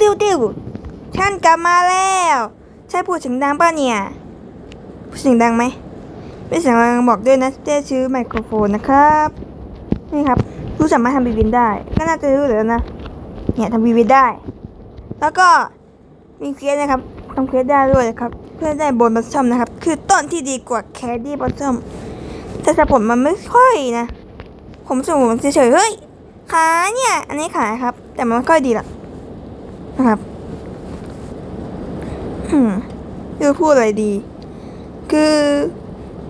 ติ้วติ้วฉันกลับมาแล้ว ใช่พูดเสียงดังป่ะเนี่ย พูดเสียงดังไหมไม่เสียงดังบอกด้วยนะเจ้ชื่อไมโครโฟนนะครับ นี่ครับรู้สามารถทำบีบินได้ ก็น่าจะรู้แล้วนะ เนี่ยทำบีบินได้ แล้วก็มีเควสนะครับทำเควสได้ด้วยนะครับ เพื่อได้โบนบัสซัมนะครับ คือต้นที่ดีกว่าแคดดี้บัสซัมแต่สำหรับผมมันไม่ค่อยนะ ผมสูงเฉยๆเฮ้ยขาเนี่ย อันนี้ขาครับ แต่มันไม่ค่อยดีหรอก นะครับอืมดูพูดอะไรดี คือ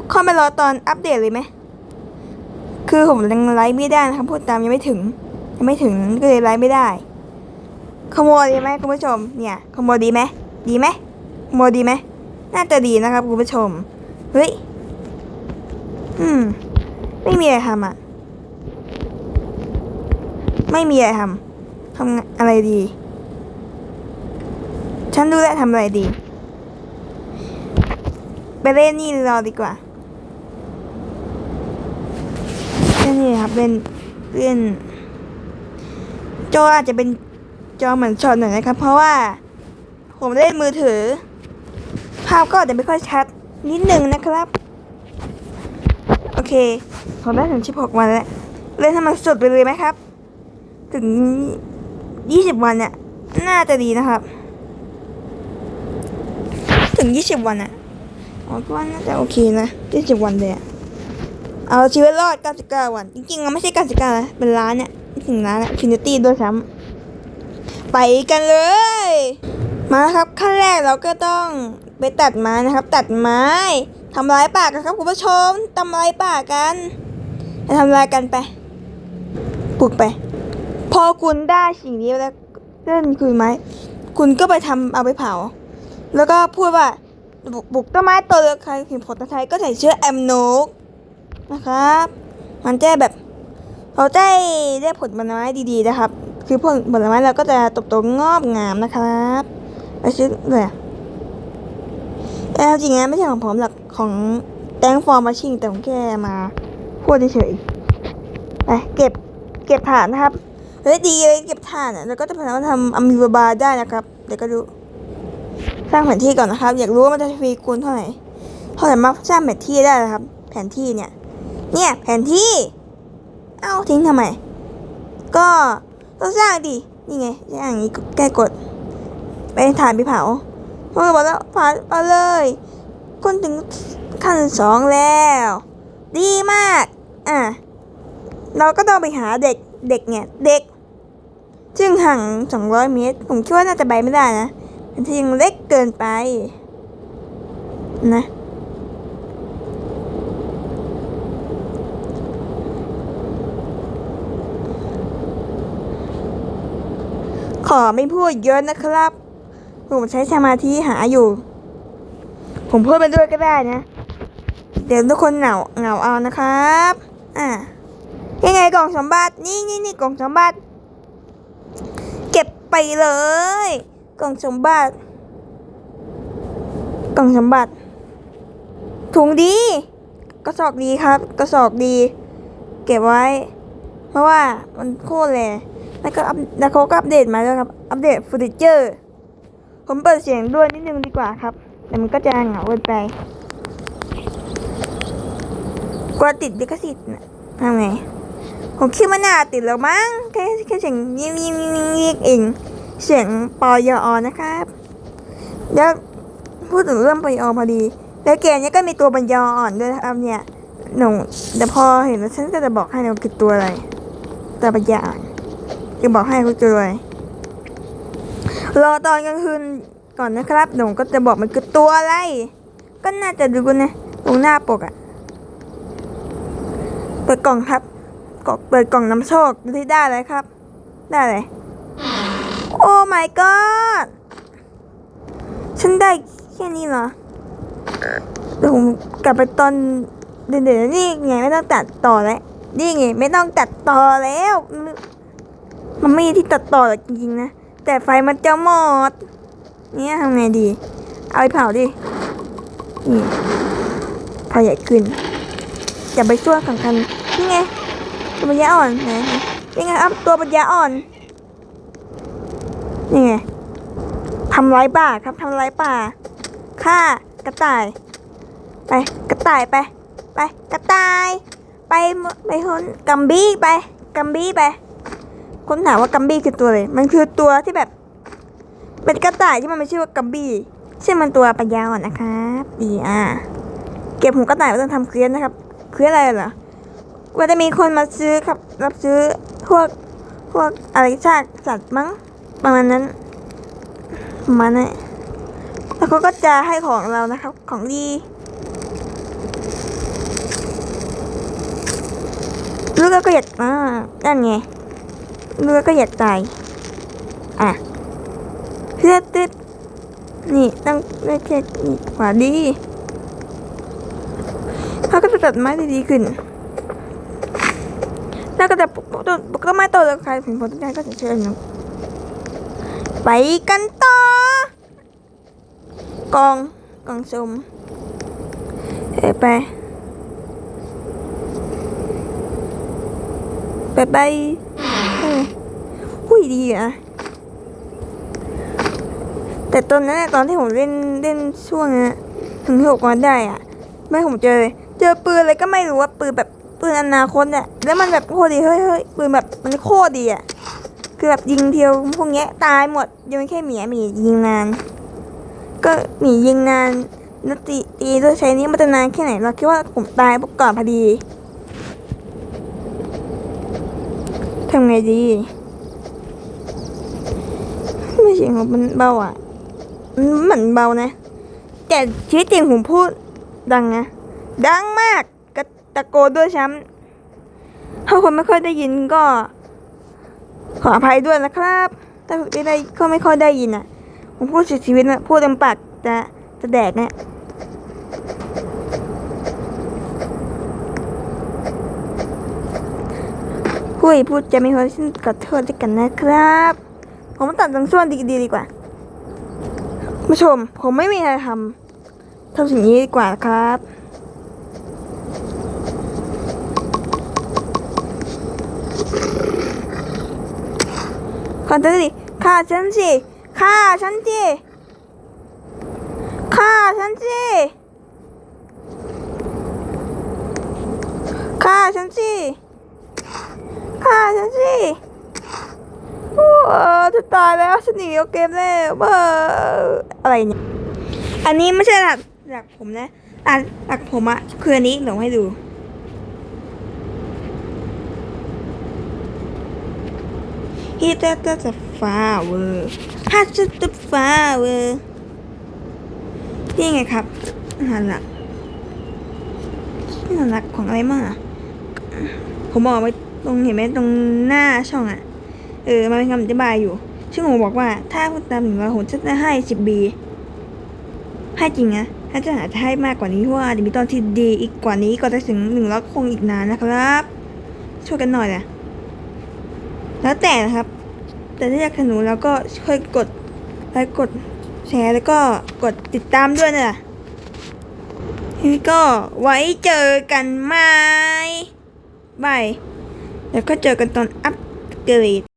เข้าไปรอตอนอัปเดตเลยไหม คือผมยังไลฟ์ไม่ได้นะครับพูดตามยังไม่ถึง ยังไม่ถึงก็เลยไลฟ์ไม่ได้ ขโมยดีไหมคุณผู้ชม เนี่ย ขโมยดีไหม ดีไหมขโมยดีไหม น่าจะดีนะครับคุณผู้ชม เฮ้ย อืม ไม่มีอะไรทำอะ ไม่มีอะไรทำทำอะไรดี ฉันรู้แล้วทำอะไรดี ไปเล่นนี่รอดีกว่าเล่นนี่ครับเล่นเล่นจออาจจะเป็นจอเหมือนช็อตหน่อยนะครับ เพราะว่าผมเล่นมือถือ ภาพก็อาจจะไม่ค่อยชัดนิดหนึ่งนะครับ โอเค ผมได้ถึง16วันแล้ว เล่นให้มันสุดไปเลยไหมครับ ถึง20วันเนี่ย น่าจะดีนะครับ ถึง20วันอะอ๋อก็ว่าน่าจะโอเคนะ20วันเลยอะเอาชีวิตรอด99วัน จริงๆมันไม่ใช่99นะเป็นล้านเนี่ยไม่ถึงล้านอะฟินิตี้ด้วยซ้ำไปกันเลย มาครับขั้นแรกเราก็ต้องไปตัดไม้นะครับ ตัดไม้ทำลายป่ากันครับคุณผู้ชมทำลายป่ากันทำลายกันไปปลูกไป พอคุณได้สิ่งนี้แล้วเล่นคุยไหมคุณก็ไปทำเอาไปเผา แล้วก็พูดว่าบุกต้นไม้ตัวเลือใครเห็นผลไทยก็ใส่เชื้อแอมโนกนะครับ มันจะแบบเราได้ได้ผลผลไม้ดีๆนะครับ คือผลผลไม้เราก็จะตบโตงอกงามนะครับไปซื้อเลยอะแต่จริงนะไม่ใช่ของผมหรอกของแตงฟอร์มาชิงแต่ผมแค่มาพูดเฉยๆไปเก็บเก็บฐานนะครับเฮ้ยดีเลยเก็บฐานอะแล้วก็จะพยายามทำอะมิวบาได้นะครับ เดี๋ยวก็ดู สร้างแผนที่ก่อนนะครับ อยากรู้ว่ามันจะทวีคูณเท่าไหร่เท่าไหร่มาสร้างแผนที่ได้นะครับ แผนที่เนี่ย เนี่ยแผนที่ เอ้าทิ้งทำไม ก็ต้องสร้างดิ นี่ไงอย่างนี้แก้กด ไปถ่านไปเผาเมื่อบอกแล้วผ่านเอาเลยคุณถึงขั้นสองแล้ว ดีมาก อะ เราก็ต้องไปหาเด็ก เด็กเนี่ย เด็ก ซึ่งห่าง200เมตร ผมคิดว่าน่าจะไปไม่ได้นะ มันจะยังเล็กเกินไป นะ ขอไม่พูดเยอะนะครับ ผมใช้สมาธิหาอยู่ ผมพูดไปด้วยก็ได้นะ เดี๋ยวทุกคนเหงาเหงาเอานะครับ อ่ายังไงกล่องสมบัติ นี่นี่นี่กล่องสมบัติ เก็บไปเลย กล่องสมบัติ กล่องสมบัติ ถุงดี กระสอบดีครับ กระสอบดี เก็บไว้ เพราะว่ามันโคตรเลยแล้วก็อัพแล้วเขาก็อัปเดตมาแล้วครับ อัปเดตเฟอร์นิเจอร์ ผมเปิดเสียงด้วยนิดนึงดีกว่าครับแต่มันก็จะเหงาเกินไปกลัวติดลิขสิทธิ์นะทำไงผมคิดว่าน่าติดแล้วมั้งแค่แค่เสียงยิ่งยิ่งยิ่งยิ่งเอง เสียงปอยอนะครับแล้วพูดถึงเรื่องปอยอพอดี แล้วเกมนี้ก็มีตัวปัญญาอ่อนด้วยนะครับเนี่ยหนูแต่พอเห็นแล้วฉันก็จะบอกให้นะว่าคือตัวอะไรตัวปัญญาอ่อนจะบอกให้คุณตัวอะไรรอตอนกลางคืนก่อนนะครับหนูก็จะบอกมันคือตัวอะไร ก็น่าจะดูนะตรงหน้าปกอะเปิดกล่องครับกเปิดกล่องนำโชคดูที่ได้เลยครับ ได้เลย โอ้ my god ฉันได้แค่นี้เหรอเดี๋ยวผมกลับไปตอนเดี๋ยวนี่ไงไม่ต้องตัดต่อแล้วนี่ไงไม่ต้องตัดต่อแล้ว มันไม่มีที่ตัดต่อจริงๆนะ แต่ไฟมันจะหมด เนี่ยทำไงดี เอาไปเผาดิ นี่เผาใหญ่ขึ้นจะไปช่วยสำคัญนี่ไงตัวปัญญาอ่อนไหนนี่ไงครับตัวปัญญาอ่อน นี่ไงำร้ายป่าครับทำไรป่าฆ่ากระต่าย ไปกระต่ายไป ไปกระต่าย ไปไปคนกัมบี้ไปกัมบี้ไปคนถามว่ากัมบี้คือตัวอะไรมันคือตัวที่แบบ เป็นกระต่ายที่มันไม่ชื่อว่ากัมบี้ชื่อมันตัวปัญญาอ่อนนะครับดีอะเก็บหูกระต่ายไว้ต้องทำเคลียร์นะครับเคลียร์อะไรเหรอว่าจะมีคนมาซื้อครับ รับซื้อพวกพวกอะไรชากสัตว์มั้ง ประมาณนั้นประมาณนั้นแล้วเขาก็จะให้ของเรานะครับ ของดี ลูกก็อยากอ่านั่นไง ลูกก็อยากตาย อะเพื่อติดนี่ตั้งได้แค่นี่ขวาดีเขาก็จะตัดไม้ได้ดีขึ้นแล้วก็จะปลูกต้นปลูกต้นไม้โตแล้วใครถึงผลต้นไม้ก็จะเชิญนะ ไปกันต่อ กองกองสมเอ้ยไปไปไปเออหุ้ยดีอะแต่ตอนนั้นอะตอนที่ผมเล่นเล่นช่วงนั้นอะถึงหกวันได้อะไม่ผมเจอเลยเจอปืนอะไรก็ไม่รู้ว่าปืนแบบปืนอนาคตอะแล้วมันแบบโคตรดีเฮ้ยเฮ้ยปืนแบบมันโคตรดีอะ คือแบบยิงเทียวพวกเนี้ยตายหมดยังไม่แค่หมีหมียิงนาน ก็หมียิงนานแล้วตีตีด้วยใช้นี้มันจะนานแค่ไหนเราคิดว่าผมตายก่อนพอดีทำไงดี ไม่เสียงผมมันเบาอะมันเหมือนเบานะ แต่ชีวิตจริงผมพูดดังนะ ดังมากกระตะโกนด้วยซ้ำถ้าคนไม่ค่อยได้ยินก็ ขออภัยด้วยนะครับถ้าไม่ได้ก็ไม่ค่อยได้ยินอะ ผมพูดสุดชีวิตนะพูดเต็มปากจะจะแดกเนี่ยพูดพูดจะไม่ขอฉันขอโทษด้วยกันนะครับ ผมตัดตรงส่วนดีดีดีกว่าผู้ชม ผมไม่มีอะไรทำทำสิ่งนี้ดีกว่าครับ ขอโทษดิฆ่าฉันสิฆ่าฉันสิฆ่าฉันสิฆ่าฉันสิฆ่าฉันสิโอ้จะตายแล้วฉันหนีออกเกมแล้วเบอร์อะไรเนี่ยอันนี้ไม่ใช่หลักหลักผมนะอะหลักผมอะคืออันนี้เดี๋ยวให้ดู He does the flower ฮัตจะ flower นี่ไงครับอาหารหลักอาหารหลักของอะไรมั่อะผมบอกไว้ตรงเห็นไหมตรงหน้าช่องอะ เออ มันเป็นคำอธิบายอยู่ ซึ่งผมบอกว่า ถ้าคุณตามถึงว่าผมจะให้สิบบีให้จริงนะถ้าจะหาให้มากกว่านี้เพราะว่าจะมีตอนที่ดีอีกกว่านี้ก็จะถึงหนึ่งร้อยคงอีกนานนะครับ ช่วยกันหน่อยนะ แล้วแต่นะครับ แต่ถ้าอยากสนุนแล้วก็ค่อยกดไลค์กดแชร์แล้วก็กดติดตามด้วยนะนี่ก็ไว้เจอกันไหมบายแล้วก็เจอกันตอนอัปเกรด